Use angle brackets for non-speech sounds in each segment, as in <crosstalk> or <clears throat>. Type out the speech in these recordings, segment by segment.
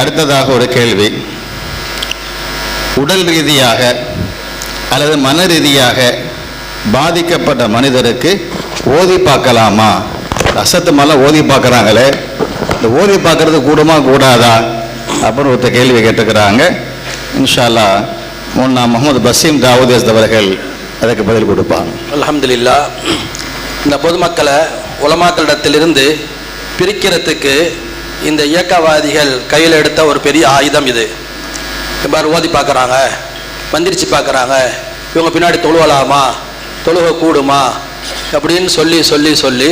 அடுத்ததாக ஒரு கேள்வி. உடல் ரீதியாக அல்லது மன ரீதியாக பாதிக்கப்பட்ட மனிதருக்கு ஓதி பார்க்கலாமா? ரசத்து மேலே ஓதி பார்க்குறாங்களே. இந்த ஓதி பார்க்கறது கூடுமா கூடாதா? அப்படின்னு ஒருத்தர் கேள்வி கேட்டுக்கிறாங்க. இன்ஷா அல்லாஹ் முன்னா முகமது பசீம் தாவூதேஸ் அவர்கள் அதுக்கு பதில் கொடுப்பாங்க. அலமதுல்லா இந்த பொதுமக்களை உலமாக்களிடத்திலிருந்து பிரிக்கிறதுக்கு இந்த இயக்கவாதிகள் கையில் எடுத்த ஒரு பெரிய ஆயுதம் இது. பாரு ஓதி பார்க்குறாங்க மந்திரிச்சு பார்க்குறாங்க இவங்க பின்னாடி தொழுவலாமா தொழுக கூடுமா அப்படின்னு சொல்லி சொல்லி சொல்லி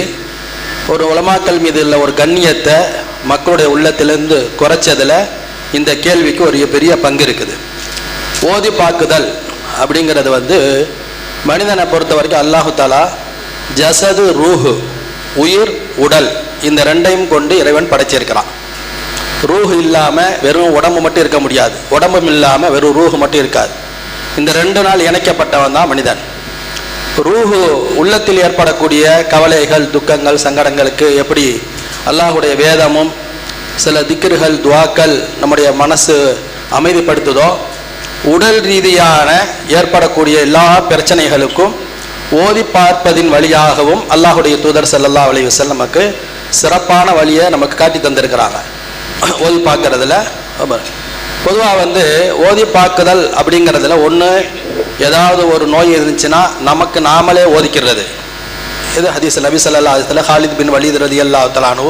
ஒரு உலமாக்கல் மீது உள்ள ஒரு கண்ணியத்தை மக்களுடைய உள்ளத்திலிருந்து குறைச்சதில் இந்த கேள்விக்கு ஒரு பெரிய பங்கு இருக்குது. ஓதி பார்க்குதல் அப்படிங்கிறது வந்து மனிதனை பொறுத்த வரைக்கும் அல்லாஹு தாலா ஜசது ரூஹு உயிர் உடல் இந்த ரெண்டையும் கொண்டு இறைவன் படைச்சிருக்கிறான். ரூஹு இல்லாமல் வெறும் உடம்பு மட்டும் இருக்க முடியாது. உடம்பும் இல்லாமல் வெறும் ரூஹு மட்டும் இருக்காது. இந்த ரெண்டு நாள் இணைக்கப்பட்டவன் தான் மனிதன். ரூஹு உள்ளத்தில் ஏற்படக்கூடிய கவலைகள் துக்கங்கள் சங்கடங்களுக்கு எப்படி அல்லாஹுடைய வேதமும் சில திக்ருகள் துவாக்கள் நம்முடைய மனசு அமைதிப்படுத்துதோ உடல் ரீதியான ஏற்படக்கூடிய எல்லா பிரச்சனைகளுக்கும் ஓதி பார்ப்பதின் வழியாகவும் அல்லாஹுடைய தூதர் செல்லல்லா அலைஹி வஸல்லம் நமக்கு சிறப்பான வழியை நமக்கு காட்டி தந்திருக்கிறாங்க. <clears throat> ஓதி பார்க்கறதுல பொதுவாக வந்து ஓதி பார்க்குதல் அப்படிங்கிறதுல ஒன்று ஏதாவது ஒரு நோய் இருந்துச்சுன்னா நமக்கு நாமளே ஓதிக்கிறது. இது ஹதீஸ் நபி சல்லா அலைஹி ஹாலித் பின் வலீத் ரலியல்லாஹு தஆலானு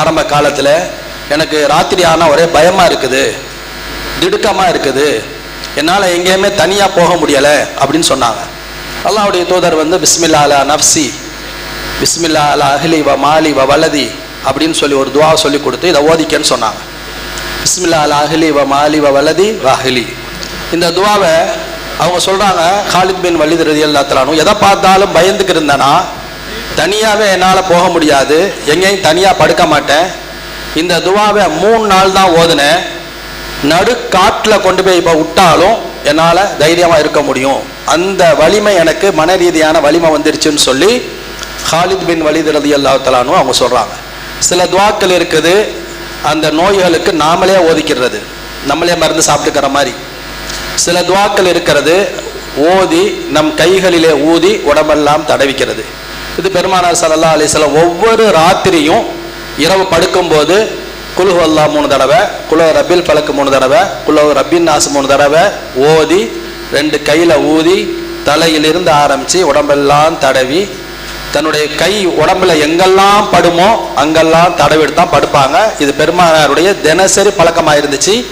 ஆரம்ப காலத்தில் எனக்கு ராத்திரி ஆனால் ஒரே பயமாக இருக்குது திடுக்கமாக இருக்குது என்னால் எங்கேயுமே தனியாக போக முடியலை அப்படின்னு சொன்னாங்க. அல்லாவுடைய தூதர் வந்து பிஸ்மில்லா அலா நஃப்சி பிஸ்மில்லா அலா அஹ்லி வ மாலி வ வலதி அப்படின்னு சொல்லி ஒரு துவா சொல்லி கொடுத்து இதை ஓதிக்கன்னு சொன்னாங்க. பிஸ்மில்லா அலா அஹ்லி வ மாலி வ வலதி வ அஹ்லி இந்த துவாவை அவங்க சொல்கிறாங்க ஹாலித் பின் வலித் ரதி அல்லாத்தலானும் எதை பார்த்தாலும் பயந்துக்கு இருந்தேன்னா தனியாகவே என்னால் போக முடியாது எங்கேயும் தனியாக படுக்க மாட்டேன். இந்த துவாவை மூணு நாள் தான் ஓதுனேன். நடு காட்டில் கொண்டு போய் இப்போ விட்டாலும் என்னால் தைரியமாக இருக்க முடியும். அந்த வலிமை எனக்கு மன ரீதியான வலிமை வந்துருச்சுன்னு சொல்லி ஹாலித் பின் வலித் ரதி அல்லாத்தலானும் அவங்க சொல்கிறாங்க சில துவாக்கள் இருக்குது அந்த நோய்களுக்கு நாமளே ஓதிக்கிறது நம்மளே மருந்து சாப்பிட்டுக்கிற மாதிரி. சில துவாக்கள் இருக்கிறது ஓதி நம் கைகளிலே ஊதி உடம்பெல்லாம் தடவிக்கிறது. இது பெருமானார் ஸல்லல்லாஹு அலைஹி ஒவ்வொரு ராத்திரியும் இரவு படுக்கும்போது குலுஹு மூணு தடவை குலோ ரபில் பழக்கு மூணு தடவை குலோ ரப்பின் நாசு மூணு தடவை ஓதி ரெண்டு கையில் ஊதி தலையிலிருந்து ஆரம்பித்து உடம்பெல்லாம் தடவி தன்னுடைய கை உடம்புல எங்கெல்லாம் படுமோ அங்கெல்லாம் தடவிட்டு தான் படுப்பாங்க. இது பெருமானாருடைய தினசரி பழக்கமாக இருந்துச்சு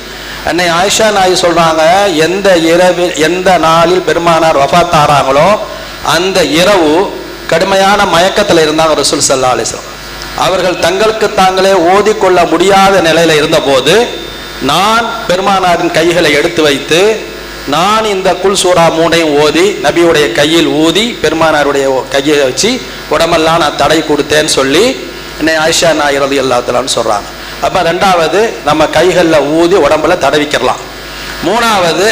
அன்னை ஆயிஷா நாய் சொல்கிறாங்க எந்த இரவில் எந்த நாளில் பெருமானார் வஃபாத் அந்த இரவு கடுமையான மயக்கத்தில் இருந்தாங்க ரசூல் சல்லா அலிஸ்லாம் அவர்கள் தங்களுக்கு தாங்களே ஓதிக்கொள்ள முடியாத நிலையில் இருந்தபோது நான் பெருமானாரின் கைகளை எடுத்து வைத்து நான் இந்த குல் சூரா மூனையும் ஓதி நபியுடைய கையில் ஊதி பெருமானாருடைய கையை வச்சு உடம்பெல்லாம் நான் தடை கொடுத்தேன்னு சொல்லி என்னை ஆயிஷா நாயிரது ரதி சொல்கிறாங்க அப்போ ரெண்டாவது நம்ம கைகளில் ஊதி உடம்புல தடவிக்கிறலாம் மூணாவது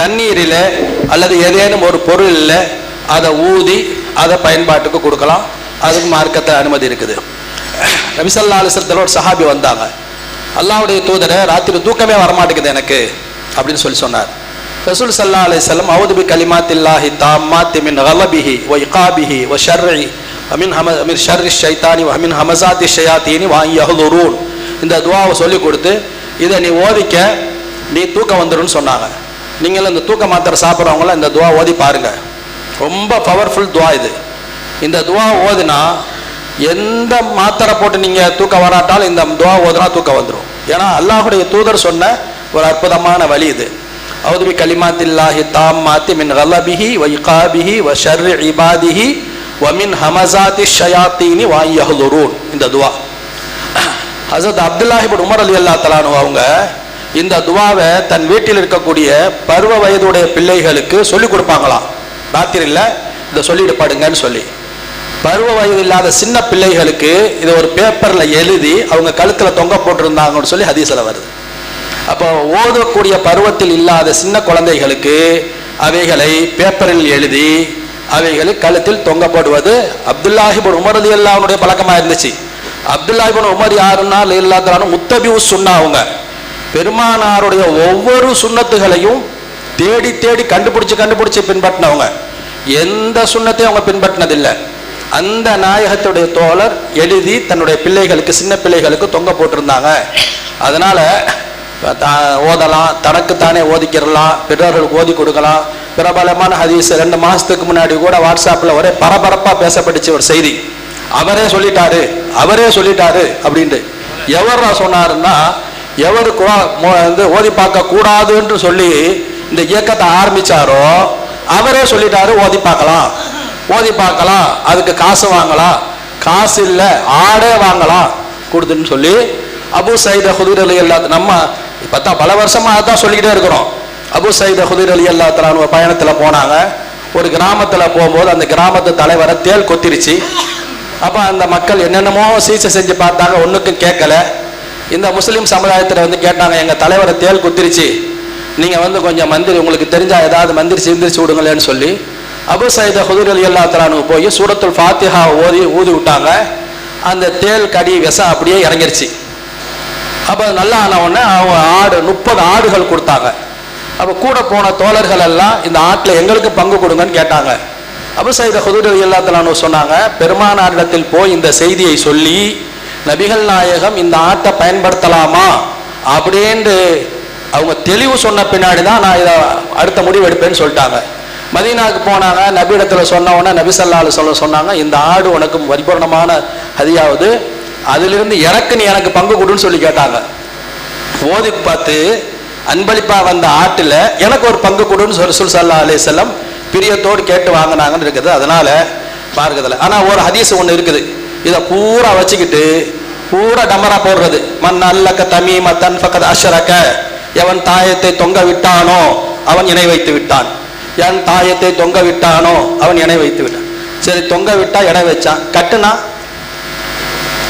தண்ணீரில் அல்லது ஏதேனும் ஒரு பொருளில் அதை ஊதி அதை பயன்பாட்டுக்கு கொடுக்கலாம். அதுக்கு மார்க்கத்தில் அனுமதி இருக்குது. நபிசல்லா அலிசத்தில் ஒரு சஹாபி வந்தாங்க. அல்லாவுடைய தூதரை ராத்திரி தூக்கமே வரமாட்டேங்குது எனக்கு அப்படின்னு சொல்லி சொன்னார். ரசூல் சல்லா அலிசல்லம் அவுது பி கலிமாத்தில்லாஹி தாம்மாத்தி மின் ஹலபிஹி வ இகாபிஹி ஒ ஷர்ரி அமின் ஹம அமின் ஷர்ரி ஷைத்தானி அமின் ஹமசாத்தி ஷயாத்தீனி வாங்கி யஹ்துரூன் இந்த துவாவை சொல்லி கொடுத்து இதை நீ ஓதிக்க நீ தூக்கம் வந்துருன்னு சொன்னாங்க. நீங்களும் இந்த தூக்க மாத்திரை சாப்பிட்றவங்களாம் இந்த துவா ஓதி பாருங்க ரொம்ப பவர்ஃபுல் துவா இது இந்த துவா ஓதுனா எந்த மாத்திரை போட்டு நீங்கள் தூக்கம் வராட்டாலும் இந்த துவா ஓதுனா தூக்கம் வந்துடும் ஏன்னா அல்லாஹுடைய தூதர் சொன்ன ஒரு அற்புதமான வழி இது அவுதுபி கலிமாத்தில்லாஹி தாம் மாத்தி மின் கலபிஹி வ இகாபிஹி வ ஷர்ரி இபாதிஹி வ மின் ஷயாத்தீனி வாயஹ்லுரூன் இந்த துவா ஹசரத் அப்துல்லாஹிபின் உமர் அலி அல்லா தலானு அவங்க இந்த துவாவை தன் வீட்டில் இருக்கக்கூடிய பருவ வயதுடைய பிள்ளைகளுக்கு சொல்லி கொடுப்பாங்களாம். ராத்திரியில் இதை சொல்லிட்டு பாடுங்கன்னு சொல்லி. பருவ வயது இல்லாத சின்ன பிள்ளைகளுக்கு இதை ஒரு பேப்பரில் எழுதி அவங்க கழுத்தில் தொங்க போட்டிருந்தாங்கன்னு சொல்லி ஹதீஸில் வருது. அப்போ ஓதக்கூடிய பருவத்தில் இல்லாத சின்ன குழந்தைகளுக்கு அவைகளை பேப்பரில் எழுதி அவைகளை கழுத்தில் தொங்கப்படுவது அப்துல்லாஹிபன் உமரது உமர் அலி பழக்கமாக இருந்துச்சு. அப்துல்லாஹிபன் உமர் யாருன்னா இல்லாதாலும் முத்தபியூ சுண்ணா அவங்க. பெருமானாருடைய ஒவ்வொரு சுண்ணத்துகளையும் தேடி தேடி கண்டுபிடிச்சு கண்டுபிடிச்சு பின்பற்றினவங்க. எந்த சுண்ணத்தையும் அவங்க பின்பற்றினதில்லை. அந்த நாயகத்துடைய தோழர் எழுதி தன்னுடைய பிள்ளைகளுக்கு சின்ன பிள்ளைகளுக்கு தொங்க போட்டிருந்தாங்க. அதனால ஓதலாம். தனக்குத்தானே ஓதிக்கிறலாம். பிறர்களுக்கு ஓதி கொடுக்கலாம். பிரபலமான ஹதீஸ் ரெண்டு மாதத்துக்கு முன்னாடி கூட வாட்ஸ்அப்பில் ஒரே பரபரப்பாக பேசப்பட்டுச்சு ஒரு செய்தி. அவரே சொல்லிட்டாரு. அவரே சொல்லிட்டாரு அப்படின்ட்டு. எவரா சொன்னாருன்னா எவர் வந்து ஓதி பார்க்க கூடாதுன்னு சொல்லி இந்த இயக்கத்தை ஆரம்பிச்சாரோ அவரே சொல்லிட்டாரு ஓதி பார்க்கலாம். ஓதி பார்க்கலாம். அதுக்கு காசு வாங்கலாம். காசு இல்லை ஆடே வாங்கலாம். கொடுத்துன்னு சொல்லி அபு சைத ஹுதூர் அலி அல்லா நம்ம பார்த்தா பல வருஷமாக அதான் சொல்லிக்கிட்டே இருக்கிறோம். அபு சைத ஹுதிர் அலி அல்லா தலான் பயணத்தில் போனாங்க. ஒரு கிராமத்தில் போகும்போது அந்த கிராமத்து தலைவரை தேல் கொத்திருச்சு. அப்போ அந்த மக்கள் என்னென்னமோ சிகிச்சை செஞ்சு பார்த்தாங்க ஒன்றுக்கும் கேட்கல. இந்த முஸ்லீம் சமுதாயத்தில் வந்து கேட்டாங்க எங்கள் தலைவரை தேல் குத்திருச்சு. நீங்கள் வந்து கொஞ்சம் மந்திரி உங்களுக்கு தெரிஞ்சால் ஏதாவது மந்திரி சிந்திரிச்சு விடுங்களேன்னு சொல்லி அபு சைத ஹுதூர் அலி அல்லா தலானு போய் சூரத்துல் ஃபாத்திஹா ஓதி ஊதி விட்டாங்க. அந்த தேல் கடி விஷம் அப்படியே இறங்கிருச்சு. அப்போ நல்லா ஆன உடனே அவங்க ஆடு முப்பது ஆடுகள் கொடுத்தாங்க. அப்போ கூட போன தோழர்கள் எல்லாம் இந்த ஆட்டில் எங்களுக்கு பங்கு கொடுங்கன்னு கேட்டாங்க. அப்போ சைத ஹுதூர் எல்லாத்தலான்னு சொன்னாங்க பெருமானாரிடத்தில் போய் இந்த செய்தியை சொல்லி நபிகள் நாயகம் இந்த ஆட்டை பயன்படுத்தலாமா? அப்படின்ட்டு அவங்க தெளிவு சொன்ன பின்னாடி தான் நான் இதை அடுத்த முடிவு எடுப்பேன்னு சொல்லிட்டாங்க. மதீனாவுக்கு போனாங்க நபி இடத்துல சொன்ன உடனே நபி சொல்ல சொன்னாங்க இந்த ஆடு உனக்கு பரிபூர்ணமான ஹதியாவது அதிலிருந்து எனக்கு நீ எனக்கு பங்கு கொடுன்னு சொல்லி கேட்டாங்க. ஓதி பார்த்து அன்பளிப்பா வந்த ஆட்டில் எனக்கு ஒரு பங்கு கொடுன்னு சொல்லி ரசூல் சல்லா அலி செல்லம் பிரியத்தோடு கேட்டு வாங்கினாங்கன்னு இருக்குது. அதனால பார்க்கறதுல ஆனால் ஒரு ஹதீஸ் ஒன்று இருக்குது. இதை பூரா வச்சுக்கிட்டு பூரா டமரா போடுறது. மண் அல்லக்க தமி மத்தன் பக்கத் அஷரக்க எவன் தாயத்தை தொங்க விட்டானோ அவன் இணை வைத்து விட்டான். என் தாயத்தை தொங்க விட்டானோ அவன் இணை வைத்து விட்டான். சரி தொங்க விட்டா இணை வச்சான். கட்டுனா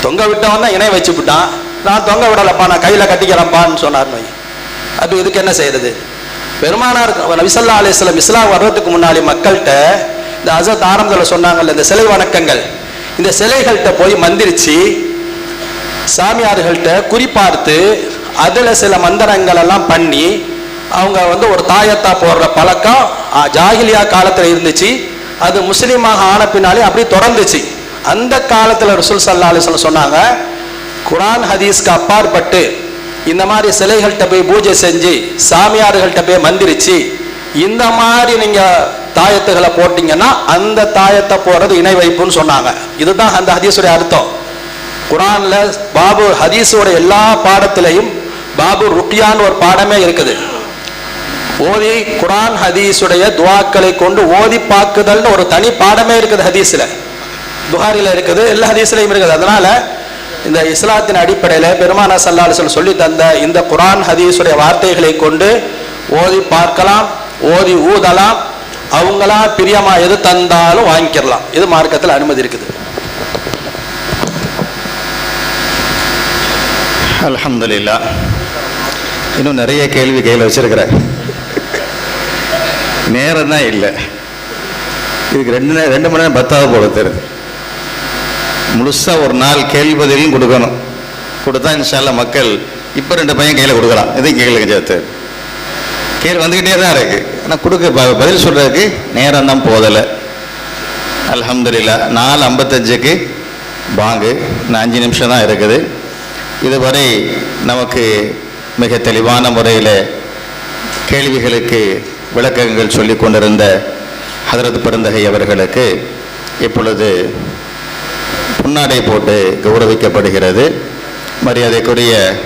தொங்க விட்டவன் தான் இணைய வச்சு விட்டான். நான் தொங்க விடலப்பா நான் கையில் கட்டிக்கிறேன்ப்பான்னு சொன்னார் நோய். அப்போ இதுக்கு என்ன செய்யறது? பெருமானார் நபிசல்லா அலிஸ்லாம் இஸ்லாம் வர்றதுக்கு முன்னாடி மக்கள்கிட்ட இந்த அசத் ஆரம்பத்தில் சொன்னாங்கல்ல இந்த சிலை வணக்கங்கள். இந்த சிலைகள்கிட்ட போய் மந்திரிச்சு சாமியார்கள்ட்ட குறிப்பார்த்து அதில் சில மந்திரங்கள் எல்லாம் பண்ணி அவங்க வந்து ஒரு தாயத்தா போடுற பழக்கம் ஜாகிலியா காலத்தில் இருந்துச்சு. அது முஸ்லீமாக ஆன பின்னாலே அப்படியே தொடர்ந்துச்சு. அந்த காலத்தில் ரசூல் சல்லா அலிஸ்லாம் சொன்னாங்க குரான் ஹதீஸ்க்கு அப்பாற்பட்டு இந்த மாதிரி சிலைகள்கிட்ட போய் பூஜை செஞ்சு சாமியார்கள்ட்ட போய் மந்திரிச்சு இந்த மாதிரி நீங்கள் தாயத்துகளை போட்டிங்கன்னா அந்த தாயத்தை போடுறது இணை வைப்புன்னு சொன்னாங்க. இதுதான் அந்த ஹதீஸுடைய அர்த்தம். குரானில் பாபு ஹதீஸோட எல்லா பாடத்திலையும் பாபு ருக்கியான்னு ஒரு பாடமே இருக்குது. ஓதி குரான் ஹதீஸுடைய துவாக்களை கொண்டு ஓதி பார்க்குதல்னு ஒரு தனி பாடமே இருக்குது ஹதீஸில். புகாரில இருக்குது எல்லா ஹதீஸ்லையும் இருக்குது. அதனால இந்த இஸ்லாத்தின் அடிப்படையில் பெருமானா சல்லாஹ் சொல்லி தந்த இந்த குரான் ஹதீஸுடைய வார்த்தைகளை கொண்டு ஓதி பார்க்கலாம் ஓதி ஊதலாம். அவங்களா பிரியமா எது தந்தாலும் வாங்கிக்கிறலாம் இது மார்க்கத்தில் அனுமதி இருக்குது. அலமதுல்லா இன்னும் நிறைய கேள்வி கையில் வச்சிருக்கிறேன். நேரம் தான் இல்லை. இதுக்கு ரெண்டு ரெண்டு மணி நேரம் பத்தாவது போல தெரியுது. முழுசாக ஒரு நாள் கேள்வி பதிலும் கொடுக்கணும். கொடுத்தா இன்ஷால்ல மக்கள் இப்போ ரெண்டு பையன் கையில் கொடுக்கலாம். இதையும் கேளுங்க சேர்த்து. கேள்வி வந்துக்கிட்டே தான் இருக்குது ஆனால் கொடுக்க ப- பதில் சொல்கிறதுக்கு நேரம் தான் போதலை. அலமதுல்லா நாலு ஐம்பத்தஞ்சுக்கு பாங்கு இன்னும் அஞ்சு நிமிஷம் தான் இருக்குது. இதுவரை நமக்கு மிக தெளிவான முறையில் கேள்விகளுக்கு விளக்கங்கள் சொல்லி கொண்டிருந்த ஹதரத் பெருந்தகை அவர்களுக்கு இப்பொழுது புன்னாடை போட்டு கௌரவிக்கப்படுகிறது. மரியாதைக்குரிய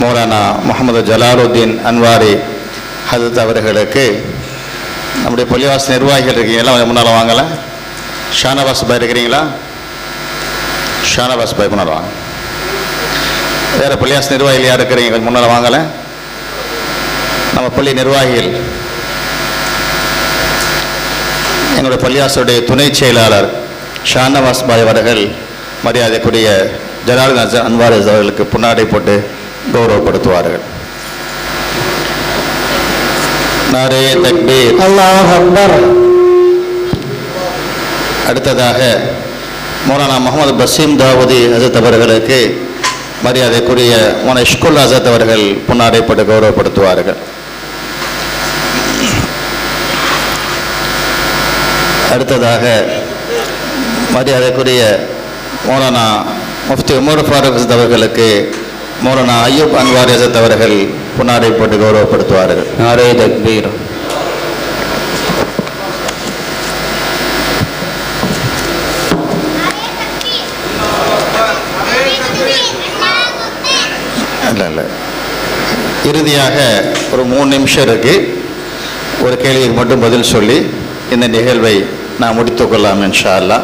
மௌலானா முகமது ஜலாலுத்தீன் அன்வாரி ஹதத் அவர்களுக்கு நம்முடைய பள்ளிவாஸ் நிர்வாகிகள் இருக்கீங்களா? கொஞ்சம் முன்னால் வாங்கலை. ஷானவாஸ் பாய் இருக்கிறீங்களா? ஷானவாஸ் பாய் முன்னால் வாங்க. வேறு பள்ளியாஸ் நிர்வாகிகள் யார் இருக்கிறீங்க? கொஞ்சம் முன்னால் வாங்கலை. நம்ம பள்ளி நிர்வாகிகள். எங்களுடைய பள்ளியாசுடைய துணை செயலாளர் ஷானவாஸ் பாய் அவர்கள் மரியாதைக்குரிய ஜலாலுதீன் அன்வாரிஸ் அவர்களுக்கு புன்னாடை போட்டு கௌரவப்படுத்துவார்கள். நாரே தக்பீர். அல்லாஹ் அக்பர். அடுத்ததாக மௌலானா முகமது பசீம் தாவூதி ஹசரத் அவர்களுக்கு மரியாதைக்குரிய மன இஷ்குல் அசத் அவர்கள் புன்னாடைப்பட்டு கௌரவப்படுத்துவார்கள். அடுத்ததாக மரியாதைக்குரிய மோரனா முஃப்தி உமர் ஃபாரூக் அவர்களுக்கு மௌலானா ஐயூப் அன்வார் எசத் அவர்கள் புனாரை போட்டு கௌரவப்படுத்துவார்கள். நாரே தக்பீர். இல்லை இல்லை. இறுதியாக ஒரு மூணு நிமிஷம் இருக்குது ஒரு கேள்விக்கு மட்டும் பதில் சொல்லி இந்த நிகழ்வை நான் முடித்துக் கொள்ளலாம் இன்ஷா அல்லா